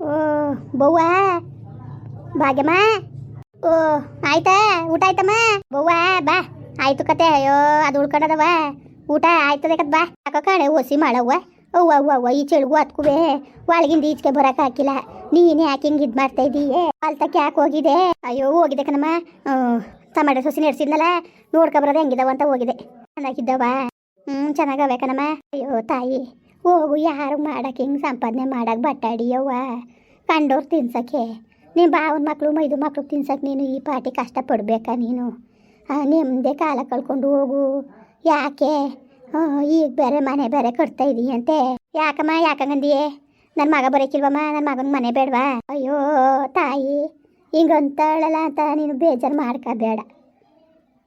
ಓ, ಬವ್ವ? ಭಾಗ್ಯಮ್ಮ? ಓ, ಆಯ್ತಾ? ಊಟ ಆಯ್ತಮ್ಮ? ಬವ್ವ, ಬಾ. ಆಯ್ತು ಕತೆ. ಅಯ್ಯೋ, ಅದು ಉಳ್ಕೊಂಡದವ. ಊಟ ಆಯ್ತದೆ ಕತ್ ಬಾ. ಯಾಕೋ ಕಡೆ ಓಸಿ ಮಾಡವ್ವ? ಅವ್ವ ಅವ್ವ ಅವ್ವ, ಈ ಚೆಳಗು ಹತ್ಕುವೆ ಒಳಗಿಂದ ಈಚೆಗೆ ಬರಕ್ಕೆ ಹಾಕಿಲ್ಲ. ನೀನು ಯಾಕೆ ಹಿಂಗೆ ಇದು ಮಾಡ್ತಾ ಇದ್ದೀಯೇ ಅಲ್ತಕ್ಕೆ ಯಾಕೆ ಹೋಗಿದೆ? ಅಯ್ಯೋ, ಹೋಗಿದೆ ಕಣಮ್ಮ. ಟಮಾಟೆ ಸೊಸಿ ನೆಡ್ಸಿದ್ನಲ್ಲ ನೋಡ್ಕೊ ಬರೋದು ಹೆಂಗಿದಾವ ಅಂತ ಹೋಗಿದೆ. ಚೆನ್ನಾಗಿದ್ದವ ಹ್ಞೂ, ಚೆನ್ನಾಗವೆ ಕಣಮ್ಮ. ಅಯ್ಯೋ, ತಾಯಿ. ಹೋಗು, ಯಾರು ಮಾಡಕ್ಕೆ ಹಿಂಗೆ ಸಂಪಾದನೆ ಮಾಡಕ್ಕೆ ಬಟ್ಟಾಡಿಯವ್ವ ಕಂಡೋರು ತಿನ್ಸಕ್ಕೆ. ನಿಮ್ಮ ಬಾವನ ಮಕ್ಕಳು ಮೈದು ಮಕ್ಕಳು ತಿನ್ಸಕ್ಕೆ ನೀನು ಈ ಪಾಟಿ ಕಷ್ಟಪಡ್ಬೇಕಾ ನೀನು? ನಿಮ್ಮದೇ ಕಾಲ ಕಳ್ಕೊಂಡು ಹೋಗು. ಯಾಕೆ? ಈಗ ಬೇರೆ ಮನೆ ಬೇರೆ ಕಟ್ತಾ ಇದೀಯಂತೆ. ಯಾಕಮ್ಮ, ಯಾಕಂಗಂದಿಯೇ? ನನ್ನ ಮಗ ಬರೋಕಿಲ್ವಮ್ಮ? ನನ್ನ ಮಗನ ಮನೆ ಬೇಡವಾ? ಅಯ್ಯೋ, ತಾಯಿ, ಹಿಂಗಂತಾಳಲ್ಲ ಅಂತ ನೀನು ಬೇಜಾರು ಮಾಡ್ಕೋಬೇಡ.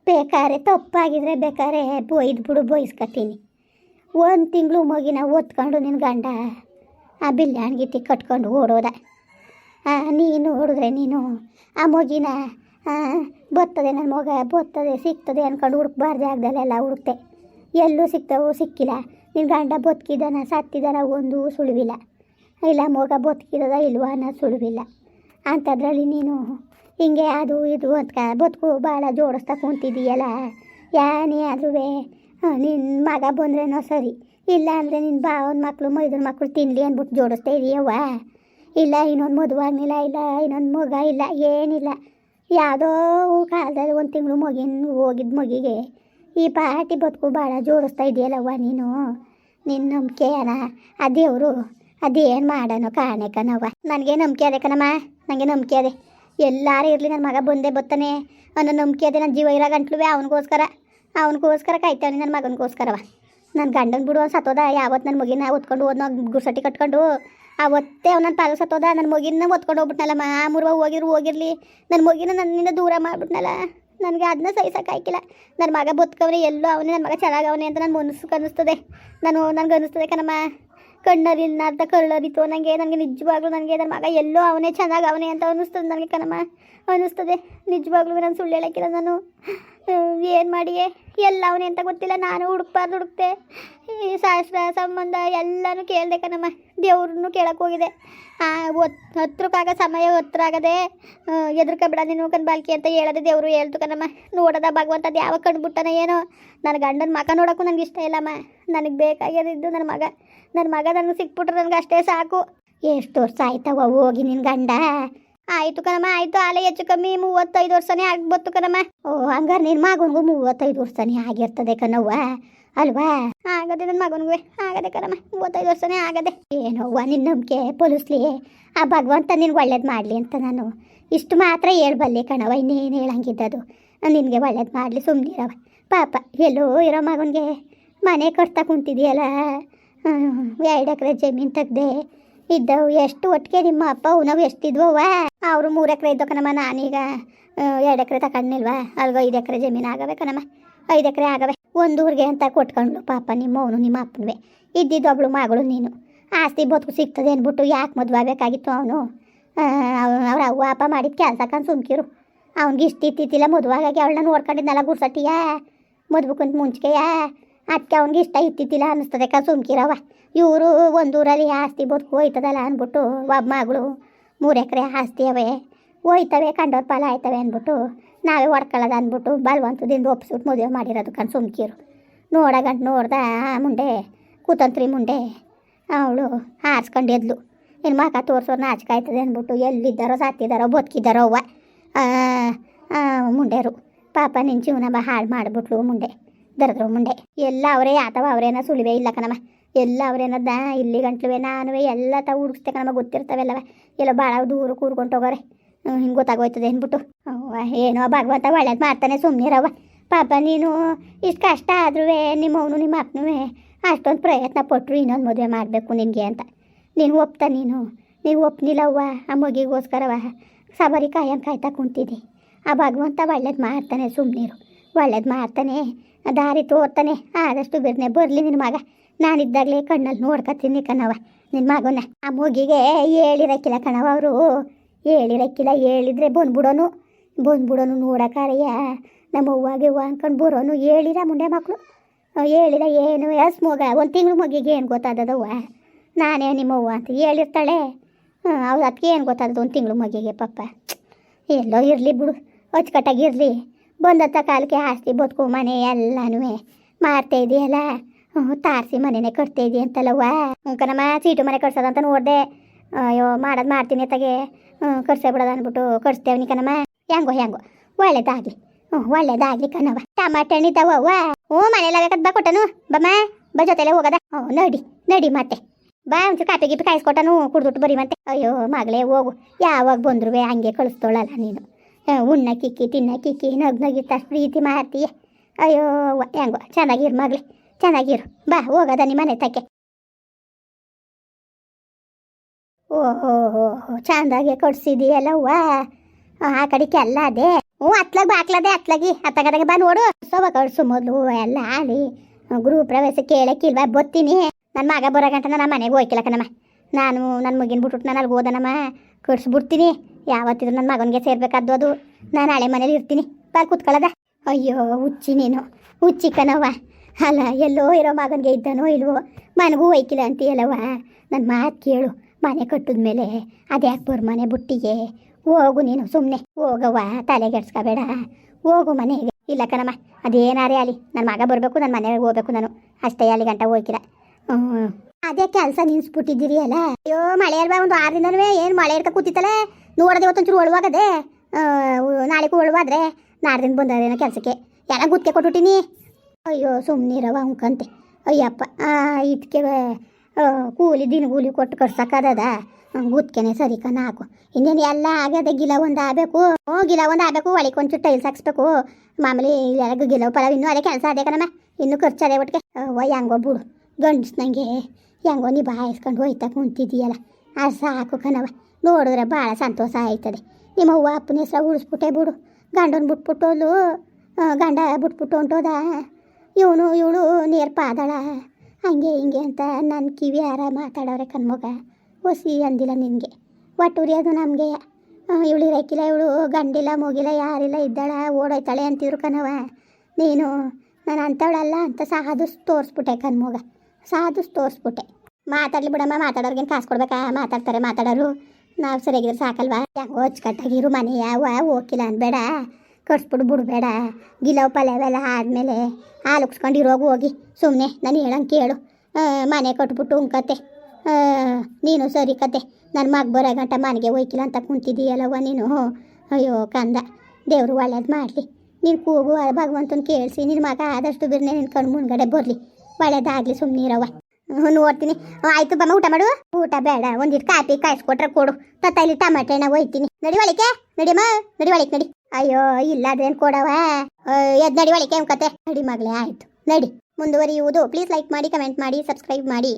ಬೇಕಾದ್ರೆ ತಪ್ಪಾಗಿದ್ರೆ ಬೇಕಾದ್ರೆ ಬೊಯ್ದು ಬಿಡು ಬೊಯ್ಸ್ಕೊತೀನಿ ಒಂದು ತಿಂಗಳು ಮಗಿನ ಒತ್ಕೊಂಡು ನಿನ್ನ ಗಂಡ ಆ ಬಿಲ್ಲಾಣ್ಗಿತ್ತಿ ಕಟ್ಕೊಂಡು ಓಡೋದ. ನೀನು ಹೊಡಿದ್ರೆ ನೀನು ಆ ಮಗಿನ ಬತ್ತದೆ ನನ್ನ ಮಗ, ಬತ್ತದೆ, ಸಿಗ್ತದೆ ಅಂದ್ಕೊಂಡು ಹುಡುಕ್ಬಾರ್ದು ಆಗ್ದಲ್ಲೆಲ್ಲ ಹುಡುಕ್ತೆ. ಎಲ್ಲೂ ಸಿಗ್ತವೋ ಸಿಕ್ಕಿಲ್ಲ. ನಿನ್ನ ಗಂಡ ಬದುಕಿದಾನ, ಸತ್ತಿದಾನ ಒಂದು ಸುಳಿವಿಲ್ಲ. ಇಲ್ಲ ಮಗ ಬದುಕಿರೋದ ಇಲ್ವಾ ಅನ್ನೋ ಸುಳಿವಿಲ್ಲ. ಅಂಥದ್ರಲ್ಲಿ ನೀನು ಹಿಂಗೆ ಅದು ಇದು ಅಂತ ಬದುಕು ಭಾಳ ಜೋಡಿಸ್ತಾ ಕುಂತಿದ್ದೀಯಲ್ಲ. ಯಾನೇ ಆದ್ರೂ ನಿನ್ನ ಮಗ ಬಂದ್ರೇನೋ ಸರಿ. ಇಲ್ಲ ಅಂದರೆ ನಿನ್ನ ಬಾವನ ಮಕ್ಕಳು ಮೈದನ ಮಕ್ಕಳು ತಿನ್ನಲಿ ಅಂದ್ಬಿಟ್ಟು ಜೋಡಿಸ್ತಾ ಇದೆಯವ್ವ. ಇಲ್ಲ, ಇನ್ನೊಂದು ಮದುವೆ ಇಲ್ಲ, ಇನ್ನೊಂದು ಮಗ ಇಲ್ಲ, ಏನಿಲ್ಲ. ಯಾವುದೋ ಕಾಲದಲ್ಲಿ ಒಂದು ತಿಂಗಳು ಮಗಿನ ಹೋಗಿದ್ದ ಮಗಿಗೆ. ಈ ಪಾರ್ಟಿ ಬದುಕು ಭಾಳ ಜೋಡಿಸ್ತಾ ಇದೆಯಲ್ಲವ್ವ ನೀನು. ನಿನ್ನ ನಂಬಿಕೆ ಆ ದೇವರು ಅದೇನು ಮಾಡೋಣ ಕಾರಣಕ್ಕನವ್ವ. ನನಗೆ ನಂಬಿಕೆ ಅದೇ ಕಣಮ್ಮ. ನನಗೆ ನಂಬಿಕೆ ಅದೇ. ಎಲ್ಲರೂ ಇರಲಿ ನನ್ನ ಮಗ ಬಂದೇ ಬರ್ತಾನೆ. ಅನ್ನೋ ನಂಬಿಕೆ ಅದೇ ನನ್ನ ಜೀವ ಇರೋ ಗಂಟ್ಲುವೆ ಅವನಿಗೋಸ್ಕರ. ಅವನಿಗೋಸ್ಕರ ಕಾಯ್ತಾನೆ ನನ್ನ ಮಗನಿಗೋಸ್ಕರವ. ನನ್ನ ಗಂಡನ ಬಿಡು, ಅವ್ನು ಸತ್ತೋದ ಯಾವತ್ತು ನನ್ನ ಮಗಿನ ಒತ್ಕೊಂಡು ಹೋದ್ನ ಗುರ್ಸಟ್ಟಿ ಕಟ್ಕೊಂಡು, ಅವತ್ತೇ ಅವ್ನು ನನ್ನ ಪಾಲು ಸತ್ತೋದ ನನ್ನ ಮಗಿನ ಒತ್ಕೊಂಡು ಹೋಗ್ಬಿಟ್ನಲ್ಲ ಮಾಮೂರ್ವ ಹೋಗಿರು ಹೋಗಿರಲಿ. ನನ್ನ ಮಗಿನ ನನ್ನಿಂದ ದೂರ ಮಾಡ್ಬಿಟ್ನಲ್ಲ, ನನಗೆ ಅದನ್ನ ಸಹಿಸೋಕ್ಕಾಯ್ಕಿಲ್ಲ ನನ್ನ ಮಗ ಬದುಕವ್ರೆ, ಎಲ್ಲೋ ಅವನೇ ನನ್ನ ಮಗ ಚೆನ್ನಾಗವನೇ ಅಂತ ನನ್ನ ಮನಸ್ಸು ಕನಿಸ್ತದೆ. ನಾನು ನನಗೆ ಅನ್ನಿಸ್ತದೆ ಕಣಮ್ಮ. ಕಣ್ಣರಿಲ್ಲ ಅರ್ಧ ಕರುಳರಿತು ನನಗೆ ನನಗೆ ನಿಜವಾಗ್ಲೂ ನನಗೆ ನನ್ನ ಮಗ ಎಲ್ಲೋ ಅವನೇ ಚೆನ್ನಾಗಿ ಅವನೇ ಅಂತ ಅನ್ನಿಸ್ತದೆ ನನಗೆ ಕಣಮ್ಮ. ಅನ್ನಿಸ್ತದೆ. ನಿಜವಾಗ್ಲೂ ನಾನು ಸುಳ್ಳು ಹೇಳಕ್ಕಿಲ್ಲ ನಾನು. ಏನು ಮಾಡಿಯೇ? ಎಲ್ಲ ಅವನೇ ಅಂತ ಗೊತ್ತಿಲ್ಲ. ನಾನು ಹುಡುಕ್ಬಾರ್ದು ಹುಡುಕ್ತೆ ಈ ಶಾಸ್ತ್ರ ಸಂಬಂಧ ಎಲ್ಲನೂ ಕೇಳಿದೆ ಕಣಮ್ಮ. ದೇವ್ರನ್ನೂ ಕೇಳಕ್ಕೆ ಹೋಗಿದೆ. ಹತ್ರಕ್ಕಾಗ ಸಮಯ ಹತ್ರ ಆಗದೆ ಬಿಡ ನೀನು ಕಣ್ ಬಾಲ್ಕಿ ಅಂತ ಹೇಳದೆ ದೇವರು ಹೇಳ್ತು ಕಣಮ್ಮ. ನೋಡದ ಭಗವಂತ ಅದು ಯಾವಾಗ ಕಂಡುಬಿಟ್ಟನ ಏನೋ. ನನ್ನ ಗಂಡನ ಮಗ ನೋಡೋಕ್ಕೂ ನನಗೆ ಇಷ್ಟ ಇಲ್ಲಮ್ಮ. ನನಗೆ ಬೇಕಾಗಿರೋದು ನನ್ನ ಮಗ. ನನ್ನ ಮಗ ನನಗೆ ಸಿಕ್ಬಿಟ್ರೆ ನನಗೆ ಅಷ್ಟೇ ಸಾಕು. ಎಷ್ಟು ವರ್ಷ ಆಯ್ತವ ಹೋಗಿ ನಿನ್ನ ಗಂಡ? ಆಯ್ತು ಕಣಮ್ಮ, ಆಯ್ತು. ಆಲೆ ಹೆಚ್ಚು ಕಮ್ಮಿ ಮೂವತ್ತೈದು ವರ್ಷನೇ ಆಗ್ಬೋದು ಕಣಮ್ಮ. ಓ, ಹಂಗಾರೆ ನಿನ್ನ ಮಗನಿಗೂ ಮೂವತ್ತೈದು ವರ್ಷನೇ ಆಗಿರ್ತದೆ ಕಣವ್ವ. ಅಲ್ವಾ? ಆಗದೆ ನನ್ನ ಮಗನಿಗೂ, ಆಗದೆ ಕಣಮ್ಮ. ಮೂವತ್ತೈದು ವರ್ಷನೇ ಆಗದೆ. ಏನವ್ವ ನಿನ್ನ ನಂಬಿಕೆ, ಪೊಲಿಸ್ಲಿ? ಆ ಭಗವಂತ ನಿನ್ಗೆ ಒಳ್ಳೇದು ಮಾಡಲಿ ಅಂತ ನಾನು. ಇಷ್ಟು ಮಾತ್ರ ಹೇಳ್ಬಲ್ಲೆ ಕಣವ ಇನ್ನೇನು ಹೇಳಂಗಿದ್ದದು. ನಿನಗೆ ಒಳ್ಳೇದು ಮಾಡಲಿ ಸುಮ್ಮನಿರವ ಪಾಪ, ಎಲ್ಲೋ ಇರೋ ಮಗನಿಗೆ ಮನೆ ಕಟ್ತಾ ಕುಂತಿದೆಯಲ್ಲ? ಎರಡು ಎಕರೆ ಜಮೀನು ತೆಗ್ದೆ ಇದ್ದವು, ಎಷ್ಟು ಒಟ್ಟಿಗೆ ನಿಮ್ಮ ಅಪ್ಪ ನಾವು ಎಷ್ಟಿದ್ವವ ಅವರು ಮೂರು ಎಕರೆ ಇದ್ದೋ ಕಣಮ್ಮ ನಾನೀಗ. ಎರಡು ಎಕರೆ ತಗೊಂಡಿಲ್ವಾ ಅಲ್ಗೋ ಐದು ಎಕರೆ ಜಮೀನು ಆಗವೆ ಕಣಮ್ಮ. ಐದು ಎಕರೆ ಆಗವೆ. ಒಂದು ಊರಿಗೆ ಅಂತ ಕೊಟ್ಕೊಂಡ್ಲು ಪಾಪ ನಿಮ್ಮವನು ನಿಮ್ಮ ಅಪ್ಪನವೇ. ಇದ್ದಿದ್ದೊಬ್ಳು ಮಗಳು ನೀನು. ಆಸ್ತಿ ಬದುಕು ಸಿಗ್ತದೆ ಅಂದ್ಬಿಟ್ಟು ಯಾಕೆ ಮದುವೆ ಆಗಬೇಕಾಗಿತ್ತು ಅವನು? ಅವ್ರ ಅವ್ವ ಅಪ್ಪ ಮಾಡಿದ ಕೆಲಸ ಕಂಡು ಸುಮ್ಕಿರು. ಅವ್ನಿಗೆ ಇಷ್ಟ ಇತ್ತಿತ್ತಿಲ್ಲ ಮದುವೆ ಆಗಾಗಿ ಅವಳನ್ನ ನೋಡ್ಕೊಂಡಿದ್ನಲ್ಲ ಗುರ್ಸಟ್ಟಿಯ ಮುಂಚೆ ಮುಂಚಿಕೆಯ? ಅದಕ್ಕೆ ಅವ್ನಿಗೆ ಇಷ್ಟ ಇತ್ತಿತ್ತಿಲ್ಲ ಅನ್ನಿಸ್ತದೆ ಕ ಸುಮ್ಕಿರವ ಇವರು ಒಂದೂರಲ್ಲಿ ಆಸ್ತಿ ಬದುಕು ಹೋಯ್ತದಲ್ಲ ಅಂದ್ಬಿಟ್ಟು ಒಬ್ಬ ಮಗಳು ಮೂರು ಎಕರೆ ಆಸ್ತಿ ಅವೇ, ಹೋಯ್ತವೆ, ಕಂಡೋರ್ ಪಾಲ ಆಯ್ತವೆ ಅಂದ್ಬಿಟ್ಟು, ನಾವೇ ಹೊಡ್ಕೊಳ್ಳೋದು ಅಂದ್ಬಿಟ್ಟು, ಬಲವಂತದಿಂದ ಒಪ್ಸ್ಬಿಟ್ಟು ಮದುವೆ ಮಾಡಿರೋದು ಕಣ್ ಸುಮ್ಕಿರು ನೋಡಗಂಟು ನೋಡ್ದ ಮುಂಡೆ, ಕೂತಂತ್ರಿ ಮುಂಡೆ, ಅವಳು ಹಾರಿಸ್ಕೊಂಡು ಎದ್ಲು. ಇನ್ನು ಮಕ ತೋರಿಸೋರು ನಾಚಿಕಾಯ್ತದೆ ಅಂದ್ಬಿಟ್ಟು, ಎಲ್ಲಿದ್ದಾರೋ ಸತ್ತಿದ್ದಾರೋ, ಬದುಕಿದ್ದಾರೋ ಅವ್ವ. ಮುಂಡೆರು. ಪಾಪ ನಿನ್ನ ಜೀವನ ಬಾ ಹಾಳು ಮಾಡಿಬಿಟ್ಲು ಮುಂಡೆ. ದರದ್ರು ಮುಂಡೆ ಎಲ್ಲ ಅವರೇ, ಆತವ ಅವರೇನ ಸುಳಿವೆ ಇಲ್ಲ ಕಣಮ್ಮ ಎಲ್ಲ ಅವರೇನದ ಇಲ್ಲಿ ಗಂಟ್ಲುವೆ, ನಾನುವೆ, ಎಲ್ಲ ತ ಹುಡುಕ್ತೆ ಕಣಮ್ಮ ಗೊತ್ತಿರ್ತಾವೆಲ್ಲವ. ಎಲ್ಲ ಭಾಳ ದೂರ ಕೂರ್ಕೊಂಡು ಹೋಗೋರೆ ಹಿಂಗೆ ಗೊತ್ತಾಗೋಯ್ತದೆ ಅಂದ್ಬಿಟ್ಟು. ಏನೋ ಭಗವಂತ ಒಳ್ಳೇದು ಮಾಡ್ತಾನೆ ಸುಮ್ಮನಿರವ ಪಾಪ ನೀನು ಇಷ್ಟು ಕಷ್ಟ ಆದ್ರೂ ನಿಮ್ಮವನು ನಿಮ್ಮ ಅಪ್ಪನೂ ಅಷ್ಟೊಂದು ಪ್ರಯತ್ನ ಪಟ್ಟರು ಇನ್ನೊಂದು ಮದುವೆ ಮಾಡಬೇಕು ನಿನಗೆ ಅಂತ. ನೀನು ಒಪ್ತಾ ನೀನು. ನೀವು ಒಪ್ನಿಲ್ಲವ್ವ, ಆ ಮಗಿಗೋಸ್ಕರವ. ಸಬರಿ ಕಾಯಂ ಕಾಯ್ತಾ ಕುಂತಿದ್ದಿ ಆ ಭಗವಂತ ಒಳ್ಳೇದು ಮಾಡ್ತಾನೆ ಸುಮ್ಮನಿರು ಒಳ್ಳೇದು ಮಾಡ್ತಾನೆ, ದಾರಿ ತೋರ್ತಾನೆ. ಆದಷ್ಟು ಬಿರ್ನೆ ಬರಲಿ ನಿನ್ನ ಮಗ. ನಾನಿದ್ದಾಗಲೇ ಕಣ್ಣಲ್ಲಿ ನೋಡ್ಕೊತೀನಿ ಕಣವ ನಿನ್ನ ಮಗನ ಆ ಮಗಿಗೆ ಹೇಳಿರಕ್ಕಿಲ್ಲ ಕಣವ ಅವರು. ಹೇಳಿರಕ್ಕಿಲ್ಲ, ಹೇಳಿದ್ರೆ ಬಂದ್ಬಿಡೋನು. ಬಂದ್ಬಿಡೋನು ನೋಡೋಕಾರಯ್ಯ ನಮ್ಮ ಅವ್ವಾಗೆ ಹೂವು ಅಂದ್ಕೊಂಡು ಬರೋನು. ಹೇಳಿರ ಮುಂಡೆ ಮಕ್ಕಳು ಹೇಳಿರ ಏನು? ಎಸ್ ಮಗ, ಒಂದು ತಿಂಗಳು ಮಗಿಗೆ ಏನು ಗೊತ್ತಾದದವ್ವ? ನಾನೇ ನಿಮ್ಮವ್ವ ಅಂತ ಹೇಳಿರ್ತಾಳೆ. ಅವ್ರು ಅದಕ್ಕೆ ಏನು ಗೊತ್ತಾದದು ಒಂದು ತಿಂಗಳು ಮಗಿಗೆ ಪಪ್ಪ ಎಲ್ಲೋ ಇರಲಿ ಬಿಡು. ಅಚ್ಚುಕಟ್ಟಾಗಿ ಇರಲಿ. ಬಂದತ್ತ ಕಾಲಕ್ಕೆ ಆಸ್ತಿ ಬದುಕು ಮನೆ ಎಲ್ಲನೂ ಮಾರ್ತಾ ಇದೆಯಲ್ಲ? ಹ್ಞೂ ತಾರಸಿ ಮನೆನೇ ಕಟ್ತಾ ಇದೆಯಾ ಅಂತಲ್ಲವ್ವ ಹ್ಞೂ ಕಣಮ್ಮ, ಸೀಟು ಮನೆ ಕಟ್ಸೋದಂತ ನೋಡಿದೆ. ಅಯ್ಯೋ, ಮಾಡೋದು ಮಾಡ್ತೀನಿ ಅತ್ತಾಗೆ. ಹ್ಞೂ ಕಟ್ಸೇ ಬಿಡೋದು ಅಂದ್ಬಿಟ್ಟು ಕಟ್ಸ್ತೇವನಿ ಕಣಮ್ಮ. ಹೆಂಗೋ ಹೆಂಗೋ. ಒಳ್ಳೇದಾಗಲಿ. ಹ್ಞೂ ಒಳ್ಳೇದಾಗಲಿ ಕಣವ ಟಮಾಟೆ ಹಣ್ಣಿ ಅವ್ವ ಹ್ಞೂ ಮನೆಯಲ್ಲ ಬೇಕಾದ್ ಬಾ ಕೊಟ್ಟನು. ಬಮ್ಮ, ಬಾ ಜೊತೆಲೆ ಹೋಗದ. ಹ್ಞೂ ನಡಿ ನಡಿ ಮತ್ತೆ. ಬಾ ಒಂಚೂರು ಕಾಪಿ ಗಿಪಿ ಕಾಯಿಸ್ಕೊಟ್ಟನು ಕುಡ್ದುಟ್ಟು ಬರೀ ಮತ್ತೆ. ಅಯ್ಯೋ, ಮಗಳೇ, ಹೋಗು. ಯಾವಾಗ ಬಂದ್ರು ಹಂಗೆ ಕಳಿಸ್ತೋಳಲ್ಲ ನೀನು. ಉಣ್ಣ ಕಿಕ್ಕಿ, ತಿನ್ನ ಕಿಕ್ಕಿ, ನಗ್ ನಗಿತ್ತ ಪ್ರೀತಿ ಮಾಡ್ತೀಯ. ಅಯ್ಯೋ ಹೆಂಗೋ, ಚೆನ್ನಾಗಿರು ಮಗಳೇ, ಚೆನ್ನಾಗಿರು. ಬಾ, ಹೋಗದ ನಿಮ್ಮ ಮನೆ ತಕ್ಕೆ. ಓಹೋ ಹೋ ಚಂದಾಗೆ ಕೊಡ್ಸಿದೀಯಲ್ಲವ್ವ. ಆ ಕಡೆಗೆ ಎಲ್ಲ ಅದೇ ಹ್ಞೂ, ಅತ್ಲಾಗ ಬಾಕ್ಲದೆ ಅತ್ಲಾಗಿ. ಅತ್ತಗದಾಗ ಬಾ ನೋಡು. ಸೊಬ ಕಳ್ಸು ಮೊದಲು ಎಲ್ಲ ಆಲಿ. ಗೃಹ ಪ್ರವೇಶ ಕೇಳಕ್ಕಿಲ್ವಾ? ಬತ್ತೀನಿ. ನನ್ನ ಮಗ ಬರೋ ಗಂಟ ನನ್ನ ಮನೆಗೆ ಹೋಯ್ಕಿಲ್ಲ ಕಣಮ್ಮ. ನಾನು ನನ್ನ ಮುಗಿನ ಬಿಟ್ಬಿಟ್ಟು ನಾನು ಅಲ್ಲಿ ಹೋದನಮ್ಮ. ಕಟ್ಸ್ಬಿಡ್ತೀನಿ ಯಾವತ್ತಿದ್ರು ನನ್ನ ಮಗನಿಗೆ ಸೇರ್ಬೇಕಾದ್ದು ಅದು. ನಾನು ಹಳೆ ಮನೇಲಿ ಇರ್ತೀನಿ. ಬಾರ್ ಕೂತ್ಕೊಳ್ಳೋದ? ಅಯ್ಯೋ, ಹುಚ್ಚಿ ನೀನು. ಹುಚ್ಚಿ ಕಣವ್ವ. ಅಲ್ಲ, ಎಲ್ಲೋ ಇರೋ ಮಗನಿಗೆ ಇದ್ದಾನೋ ಇಲ್ವೋ? ಮನೆಗೂ ಒಯ್ಕಿಲ್ಲ ಅಂತೀಯಲ್ಲವ್ವ. ನನ್ನ ಮಾತು ಕೇಳು. ಮನೆ ಕಟ್ಟಿದ ಮೇಲೆ ಅದ್ಯಾಕೆ ಬರ್ ಮನೆ ಬುಟ್ಟಿಗೆ? ಹೋಗು ನೀನು ಸುಮ್ಮನೆ ಹೋಗವ್ವ ತಲೆಗೆಡ್ಸ್ಕೋಬೇಡ ಹೋಗು ಮನೆಗೆ. ಇಲ್ಲ ಕಣಮ್ಮ ಅದೇನಾರೇ ಅಲ್ಲಿ ನನ್ನ ಮಗ ಬರಬೇಕು ನನ್ನ ಮನೆಗೆ ಹೋಗ್ಬೇಕು ನಾನು. ಅಷ್ಟೇ ಅಲ್ಲಿ ಗಂಟ ಹೋಗಿಲ್ಲ ಹ್ಞೂ ಅದೇ ಕೆಲಸ ನಿನ್ಸ್ಬಿಟ್ಟಿದ್ದೀರಿ ಅಲ್ಲ? ಅಯ್ಯೋ, ಮಳೆ ಅಲ್ವಾ? ಒಂದು ಆರು ದಿನವೇ ಏನು ಮಳೆ ಇರ್ಕ ಕೂತಿತ್ತಲ್ಲ? ನೋಡದೆ ಇವತ್ತೊಂಚೂರು ಒಳವಾಗದೆ ನಾಳೆಗೂ ಒಳವಾದ್ರೆ ನಾಡ್ದಿಂದ ಬಂದವೇನೋ ಕೆಲಸಕ್ಕೆ. ಎಲ್ಲ ಗುತ್ತಿಗೆ ಕೊಟ್ಬಿಟ್ಟಿನಿ ಅಯ್ಯೋ ಸುಮ್ಮನಿರವ ಅಂಕಂತೆ ಅಯ್ಯಪ್ಪ ಇದಕ್ಕೆ ಕೂಲಿ ದಿನ ಕೂಲಿ ಕೊಟ್ಟು ಕಟ್ಸಕ್ಕದ ಗುತ್ತಿಗೆನೆ ಸರಿ ಕಣ ಹಾಕು. ಇನ್ನೇನು ಎಲ್ಲ ಆಗ್ಯದ? ಗಿಲ ಒಂದು ಆಗಬೇಕು. ಗಿಲ ಒಂದು ಆಗಬೇಕು. ಒಳಗೆ ಒಂಚೂರು ಟೈಲ್ಸ್ ಹಾಕ್ಸ್ಬೇಕು. ಮಾಮೂಲಿ ಎಲ್ಲ ಗಿಲ ಪಲಾವ್ ಇನ್ನೂ ಅದೇ ಕೆಲಸ ಅದೇ ಕಣಮ್ಮ. ಇನ್ನೂ ಖರ್ಚು ಅದೇ ಒಟ್ಟಿಗೆ. ಓ ಹೆಂಗೋ ಬಿಡು ಗಂಡಸ್ ನನಗೆ ಹೆಂಗೋ ನೀ ಬಾಯಿಸ್ಕೊಂಡು ಹೋಯ್ತಾ ಕುಂತಿದ್ದೀಯಲ್ಲ ಅದು ಸಾಕು ಕಣವ ನೋಡಿದ್ರೆ ಭಾಳ ಸಂತೋಷ ಆಯ್ತದೆ. ನಿಮ್ಮ ಅವ್ವ ಅಪ್ಪನ ಹೆಸರು ಉಳಿಸ್ಬಿಟ್ಟೆ ಬಿಡು. ಗಂಡನ ಬಿಟ್ಬಿಟ್ಟು ಹೋದ್ಲು, ಆ, ಗಂಡ ಬಿಟ್ಬಿಟ್ಟು ಹೊಂಟೋದ ಇವನು ಇವಳು ನೀರು ಪಾದಳ ಹಂಗೆ ಹಿಂಗೆ ಅಂತ ನನ್ನ ಕಿವಿ ಯಾರ ಮಾತಾಡೋರೆ ಕಣ್ಮಗ. ಹೊಸಿ ಅಂದಿಲ್ಲ ನಿನಗೆ. ಒಟ್ಟುರಿ ಅದು ನಮಗೆ. ಇವಳು ಇರಕ್ಕಿಲ್ಲ ಇವಳು ಗಂಡಿಲ್ಲ ಮುಗಿಲ್ಲ ಯಾರಿಲ್ಲ ಇದ್ದಾಳ ಓಡೋಯ್ತಾಳೆ ಅಂತಿದ್ರು ಕಣವ ನೀನು ನಾನು ಅಂಥವಳಲ್ಲ ಅಂತ ಸಾಧಿಸ್ ತೋರಿಸ್ಬಿಟ್ಟೆ ಕಣ್ಮಗ. ಸಾಧಿಸ್ ತೋರಿಸ್ಬಿಟ್ಟೆ. ಮಾತಾಡ್ಲಿ ಬಿಡಮ್ಮ ಮಾತಾಡೋರ್ಗೇನು ಕಾಸು ಕೊಡ್ಬೇಕಾ? ಮಾತಾಡ್ತಾರೆ ಮಾತಾಡೋರು. ನಾವು ಸರಿಯಾಗಿದ್ರೆ ಸಾಕಲ್ವಾ? ಹೆಂಗೋ ಅಚ್ಚುಕಟ್ಟಾಗಿರು ಮನೆ. ಯಾವ ಹೋಗಿಲ್ಲ ಅನ್ಬೇಡ. ಕಟ್ಸ್ಬಿಡು, ಬಿಡ್ಬೇಡ. ಗಿಲವ್ ಪಲ್ಯವೆಲ್ಲ ಆದಮೇಲೆ ಹಾಲು ಉಕ್ಸ್ಕೊಂಡಿರೋಗು ಹೋಗಿ. ಸುಮ್ಮನೆ ನಾನು ಹೇಳಂಗೆ ಕೇಳು. ಮನೆ ಕಟ್ಬಿಟ್ಟು ಉಂಕತೆ ನೀನು ಸರಿ ಕತೆ. ನನ್ನ ಮಗ ಬರೋ ಗಂಟ ಮನೆಗೆ ಹೋಯ್ಕಿಲ್ಲ ಅಂತ ಕುಂತಿದ್ದೀಯಲ್ಲವ್ವ ನೀನು. ಅಯ್ಯೋ, ಕಂದ. ದೇವರು ಒಳ್ಳೇದು ಮಾಡಲಿ. ನೀನು ಕೂಗು ಭಗವಂತನ ಕೇಳಿಸಿ. ನಿನ್ನ ಮಗ ಆದಷ್ಟು ಬಿರ್ನೆ ನಿನ್ನ ಕಣ್ಣು ಮುಂದ್ಗಡೆ ಬರಲಿ. ಒಳ್ಳೇದಾಗಲಿ ಸುಮ್ಮನಿರವ್ವ ಹ್ಞೂ ನೋಡ್ತೀನಿ. ಆಯ್ತು, ಬಮ್ಮ, ಊಟ ಮಾಡು. ಊಟ ಬೇಡ ಒಂದಿಟ್ಟು ಕಾಪಿ ಕಾಯಿಸ್ಕೊಟ್ರೆ ಕೊಡು. ತತ್ತ ಇಲ್ಲಿ ಟಮಾಟೆ ಹಣ್ಣ ಒಯ್ತೀನಿ. ನಡಿವಳಿಕೆ ನಡಿಯಮ್ಮ ನಡಿ ಒಳಿಕೆ ನಡಿ ಅಯ್ಯೋ ಇಲ್ಲ ಅದೇನು ಕೊಡವ ಎದ್ ನಡಿ ಒಳಿಕೆ ಕತೆ. ನಡಿ ಮಗಳೇ, ಆಯ್ತು. ನಡಿ. ಮುಂದುವರಿಯುವುದು. ಪ್ಲೀಸ್ ಲೈಕ್ ಮಾಡಿ, ಕಮೆಂಟ್ ಮಾಡಿ, ಸಬ್ಸ್ಕ್ರೈಬ್ ಮಾಡಿ.